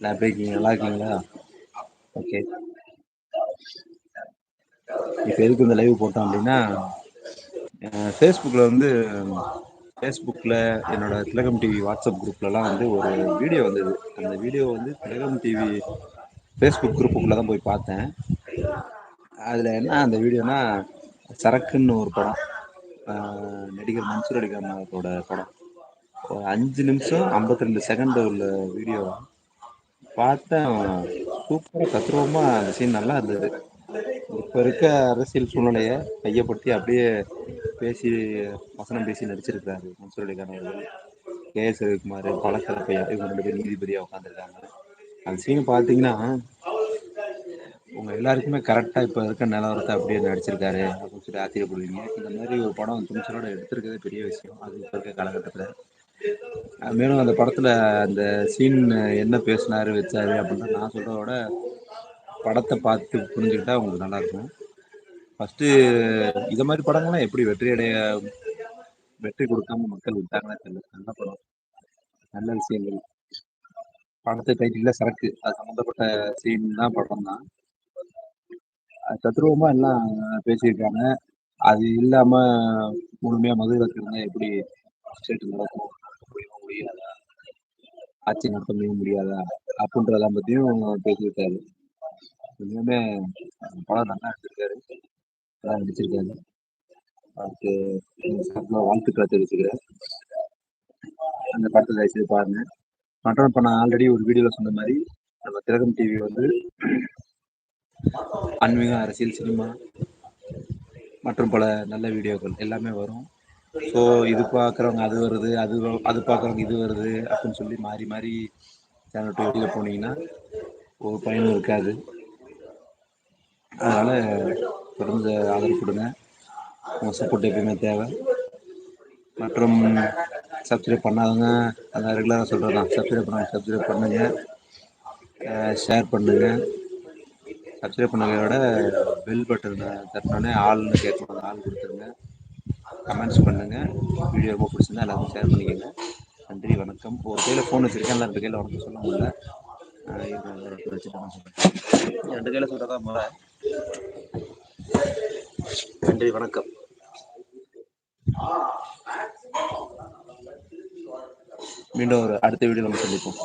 நான் எப்டி இருக்கீங்க? நல்லா இருக்கீங்களா? ஓகே இப்போ எதுக்கு இந்த லைவ் போட்டோம் அப்படின்னா ஃபேஸ்புக்கில் வந்து ஃபேஸ்புக்கில் என்னோட திலகம் டிவி வாட்ஸ்அப் குரூப்லலாம் வந்து ஒரு வீடியோ வந்தது. அந்த வீடியோ வந்து திலகம் டிவி ஃபேஸ்புக் குரூப்புக்குள்ளே தான் போய் பார்த்தேன். அதில் என்ன அந்த வீடியோனா சரக்குன்னு ஒரு படம். நடிகர் மன்சூர் அலிகான் படம். ஒரு அஞ்சு நிமிஷம் ஐம்பத்தி ரெண்டு செகண்ட் உள்ள வீடியோ பார்த்தேன் சூப்பராக தத்ரூபமாக அந்த சீன் நல்லா இருந்தது. இப்போ இருக்க அரசியல் சூழ்நிலையை கையப்படுத்தி அப்படியே பேசி வசனம் பேசி நடிச்சிருக்காரு மன்சூர் அவர்கள். கே எஸ் ரவிக்குமார் பழக்கருப்பையா இவங்க ரெண்டு பேரு நீதிபதியாக உட்காந்துருக்காங்க அந்த சீன் பார்த்தீங்கன்னா உங்க எல்லாருக்குமே கரெக்டாக இப்போ இருக்க நிலவரத்தை அப்படியே நடிச்சிருக்காரு அப்படின்னு சொல்லி ஆச்சரியப்படுவீங்க. இந்த மாதிரி ஒரு படம் துணிச்சலோட எடுத்திருக்கதே பெரிய விஷயம். அது இப்போ இருக்க காலகட்டத்தில். மேலும் அந்த படத்துல அந்த சீன் என்ன பேசுனாரு வச்சாரு அப்டின்றத நான் சொல்றத விட படத்தை பார்த்து புரிஞ்சுக்கிட்டா உங்களுக்கு நல்லா இருக்கும். ஃபஸ்ட்டு இத மாதிரி படங்கள்லாம் எப்படி வெற்றி அடைய வெற்றி கொடுக்காம மக்கள் விட்டாங்கன்னா தெரியல. நல்ல படம். நல்ல விஷயங்கள். படத்தை டைட்டில்லே சரக்கு. அது சம்மந்தப்பட்ட சீன் தான் படம் அது தத்ரூவமா எல்லாம் பேசிருக்காங்க அது இல்லாம முழுமையா மது விலக்கு எப்படி ஸ்டேட் நடக்கும்? ஆட்சி நடத்த முடியுமா முடியாதா? அப்படின்றதெல்லாம் பத்தியும் பேசியிருக்காரு. உண்மையாலுமே படம் நல்லா எடுத்திருக்காரு. நல்லா நடிச்சிருக்காரு. அவருக்கு வாழ்த்துக்களை தெரிவிச்சுக்கிறேன். அந்த படத்தை தயவுசெய்து பாருங்க. மற்றும் இப்போ நான் ஆல்ரெடி ஒரு வீடியோல சொன்ன மாதிரி நம்ம திலகம் டிவி வந்து ஆன்மீக அரசியல் சினிமா மற்றும் பல நல்ல வீடியோக்கள் எல்லாமே வரும். ஸோ இது பார்க்குறவங்க அது வருது அது அது பார்க்குறவங்க இது வருது அப்படின்னு சொல்லி மாறி மாறி சேனல் விட்டு வெளியில் போனீங்கன்னா ஒரு பயனும் இருக்காது. அதனால் தொடர்ந்து ஆதரவு கொடுங்க உங்கள் சப்போர்ட் எப்பயுமே தேவை. மற்றும் சப்ஸ்கிரைப் பண்ணாதவங்க ரெகுலராக சொல்கிறது தான் சப்ஸ்கிரைப் பண்ணாதவங்க சப்ஸ்கிரைப் பண்ணுங்க. ஷேர் பண்ணுங்க. சப்ஸ்கிரைப் பண்ணத விட பெல் பட்டன் தட்டினோடனே ஆள்னு கேட்கணும். ஆள் கொடுத்துருங்க. கமெண்ட்ஸ் பண்ணுங்க. வீடியோ ரொம்ப பிடிச்சிருந்தா எல்லாருக்கும் ஷேர் பண்ணிக்கோங்க. நன்றி வணக்கம். ஒரு கையில் ஃபோன் வச்சிருக்கேன். எல்லாம் ரெண்டு கையில் வணக்கம் சொல்ல முடியல. ரெண்டு கையில் சொல்கிறதா முறை நன்றி வணக்கம். மீண்டும் ஒரு அடுத்த வீடியோ நம்ம சந்திப்போம்.